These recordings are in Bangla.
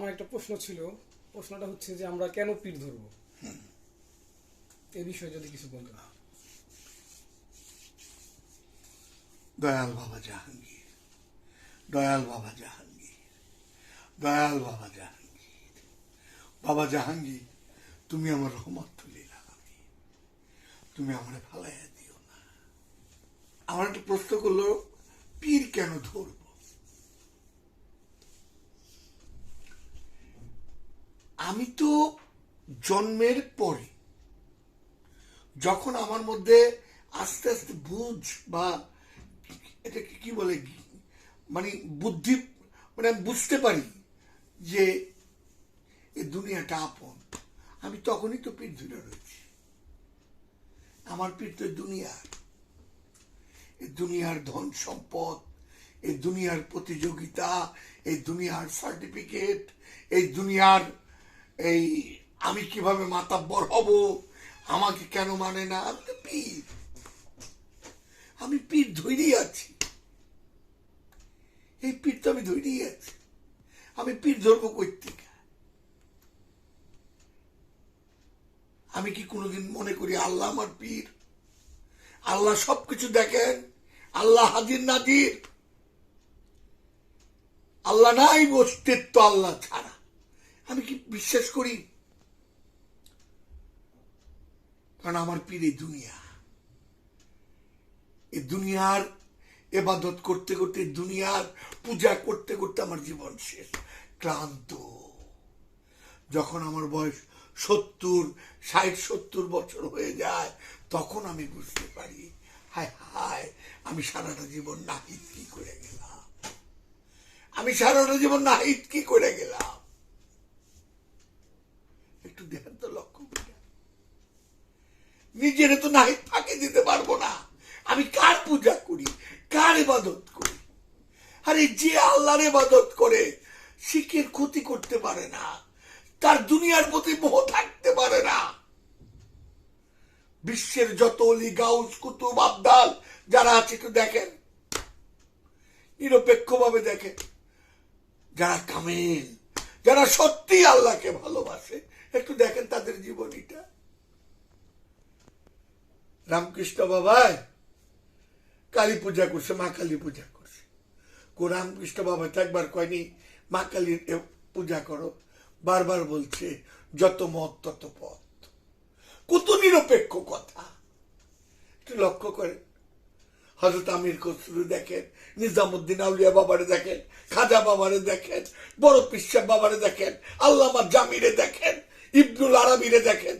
আমার একটা প্রশ্ন ছিল, প্রশ্নটা হচ্ছে যে আমরা কেন পীর ধরবো? এ বিষয়ে যদি কিছু বলতেন দয়াল বাবা জাহাঙ্গীর, দয়াল বাবা জাহাঙ্গীর, দয়াল বাবা জাহাঙ্গীর বাবা জাহাঙ্গীর, তুমি আমার রহমত তুলি লাগাবি তুমি আমার ফালাইয়া দিও না। আমার একটা প্রশ্ন করল পীর কেন ধরব? আমি তো জন্মের পরে যখন আমার মধ্যে আস্তে আস্তে বুঝ বা এটাকে কি বলে মানে বুদ্ধি মানে আমি বুঝতে পারি যে এই দুনিয়াটা আপন। আমি তখনই তো ধরে রয়েছি। আমার পিঠ দুনিয়ার। এই দুনিয়ার ধন সম্পদ এই দুনিয়ার প্রতিযোগিতা এই দুনিয়ার সার্টিফিকেট এই দুনিয়ার এই, আমি কীভাবে মাতাব্বর হব? আমাকে কেন মানে না? আমি তো পীর। আমি পীর ধৈর্যই আছি। এই পীর তো আমি ধৈর্যই আছি। আমি পীর ধরবো থেকে আমি কি কোনোদিন মনে করি আল্লাহ আমার পীর? আল্লাহ সবকিছু দেখেন। আল্লাহ হাজির নাজির। আল্লাহ নাই অস্তিত্ব আল্লাহ ছাড়া। আমি কি বিশ্বাস করি? কারণ আমার পীর দুনিয়া। এই দুনিয়ার এবাদত করতে করতে দুনিয়ার পূজা করতে করতে আমার জীবন শেষ। ক্লান্ত। যখন আমার বয়স সত্তর, ষাট, সত্তর বছর হয়ে যায়, তখন আমি বুঝতে পারি, হায় হায়, আমি সারাটা জীবন নাহিদ কি করে গেলাম? আমি সারাটা জীবন নাহিদ কি করে গেলাম একটু দেখেন তো লক্ষ্য করে নিজের তো নাহিদ ফাঁকি দিতে পারব না। আমি কার পূজা করি? কার ইবাদত করি? আরে যে আল্লাহর ইবাদত করে শিখের ক্ষতি করতে পারে না? তার দুনিয়ার প্রতি মোহ থাকতে পারে না। বিশ্বের যত অলি, গাউস, কুতুব, আবদাল যারা আছে, একটু দেখেন। নিরপেক্ষভাবে দেখেন। যারা কামেল, যারা সত্যি আল্লাহকে ভালোবাসে, একটু দেখেন তাদের জীবনীটা। রামকৃষ্ণ বাবাই কালী পূজা করছে, মা কালী পূজা করছে। কো রামকৃষ্ণ বাবা তো একবার কয়নি, মা কালীর পূজা করো। বারবার বলছে, যত মত, তত পথ। কত নিরপেক্ষ কথা। একটু লক্ষ্য করেন। হজরত আমির খসরু দেখেন, নিজামুদ্দিন আউলিয়া বাবারে দেখেন, খাজা বাবারে দেখেন, বড় পিসা বাবারে দেখেন, আল্লামা জামিরে দেখেন, ইবনুল আরবিরে দেখেন।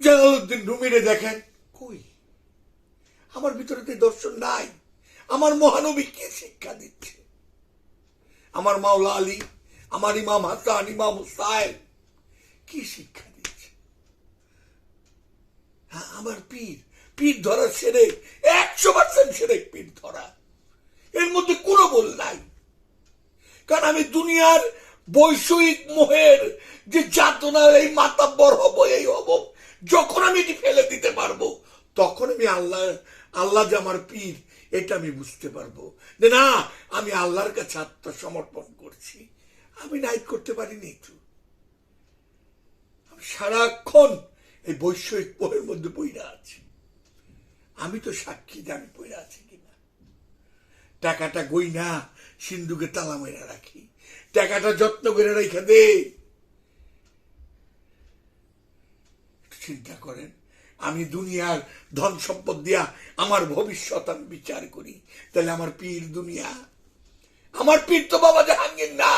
জালালউদ্দিন রুমিরে দেখেন কই? আমার ভিতরে তো দর্শন নাই। আমার মহানবী কে শিক্ষা দিচ্ছে? আমার মাওলা আলী আমার ইমাম হাসান ইমাম হুসাইন কি শিক্ষা দিচ্ছে? হ্যাঁ, আমার পীর পীর ধরা সেরে একশো পার্সেন্ট সেরে পীর ধরা। এর মধ্যে কোনো বল নাই। কারণ আমি দুনিয়ার বৈষয়িক মোহের যে যাতনা এই মাতাব্বর হব এই হব যখন আমি এটি ফেলে দিতে পারব, তখন আমি আল্লাহ আল্লাহ যে আমার পীর, এটা আমি বুঝতে পারব। যে না, আমি আল্লাহর কাছে আত্মসমর্পণ করছি। আমি নাইট করতে পারিনি আমি সারাক্ষণ এই বৈষয়িক মোহের মধ্যে বইরা আছি। আমি তো সাক্ষী যে আমি বইরা আছি কিনা। টাকাটা গই না সিন্ধুকে তালা মেরা রাখি। টাকাটা যত্ন করে রেখে দে একটু চিন্তা করেন, আমি দুনিয়ার ধন সম্পদ দিয়া আমার ভবিষ্যৎ আমি বিচার করি। তাহলে আমার পীর দুনিয়া? আমার পীর তো বাবা জাহাঙ্গীর না।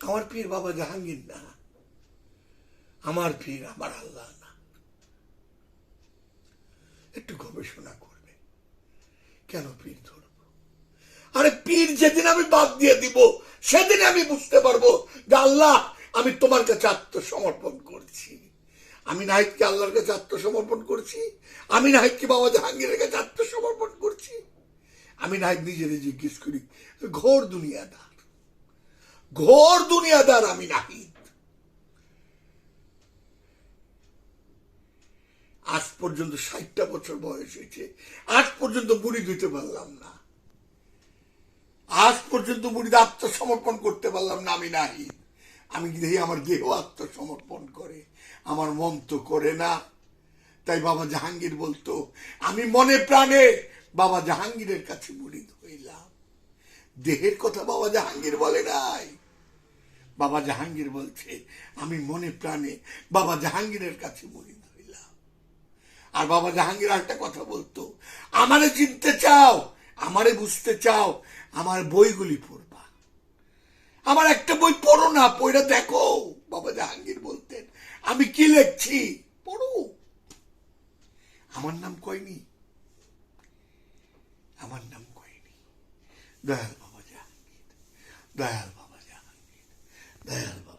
আমার পীর বাবা জাহাঙ্গীর না। আমার পীর আমার আল্লাহ না। একটু গবেষণা করবে কেন পীর ধরব? আরে পীর যেদিন আমি বাদ দিয়ে দিব, সেদিন আমি বুঝতে পারব যে আল্লাহ আমি তোমার কাছে আত্মসমর্পণ করছি। আমি নাহিদকে আল্লাহর কাছে আত্মসমর্পণ করছি। আমি নাহিদকে বাবা জাহাঙ্গীরের কাছে আত্মসমর্পণ করছি। আমি নাহিদ নিজেরে জিজ্ঞেস করি, ঘোর দুনিয়াদার ঘোর দুনিয়াদার আমি নাহিদ। আজ পর্যন্ত ষাটটা বছর বয়স হয়েছে, আজ পর্যন্ত বুড়ি দিতে পারলাম না। আজ পর্যন্ত মুড়িদা আত্মসমর্পণ করতে পারলাম না আমি নাই আমি দেখি আমার দেহ আত্মসমর্পণ করে, আমার মন তো করে না। তাই বাবা জাহাঙ্গীর বলতো, আমি মনে প্রাণে বাবা জাহাঙ্গীরের কাছে মুড়িদ হইলাম। দেহের কথা বাবা জাহাঙ্গীর বলে নাই। বাবা জাহাঙ্গীর বলছে, আমি মনে প্রাণে বাবা জাহাঙ্গীরের কাছে মুড়িদ হইলাম। আর বাবা জাহাঙ্গীর একটা কথা বলতো, আমারে চিনতে চাও, আমারে বুঝতে চাও, আমার বইগুলি পড়বা আমার একটা বই পড়ো না, বইটা দেখো। বাবা জাহাঙ্গীর বলতেন, আমি কি লিখছি? পড়ো। আমার নাম কয়নি? আমার নাম কয়নি? দয়াল বাবা জাহাঙ্গীর, দয়াল বাবা জাহাঙ্গীর, দয়াল বাবা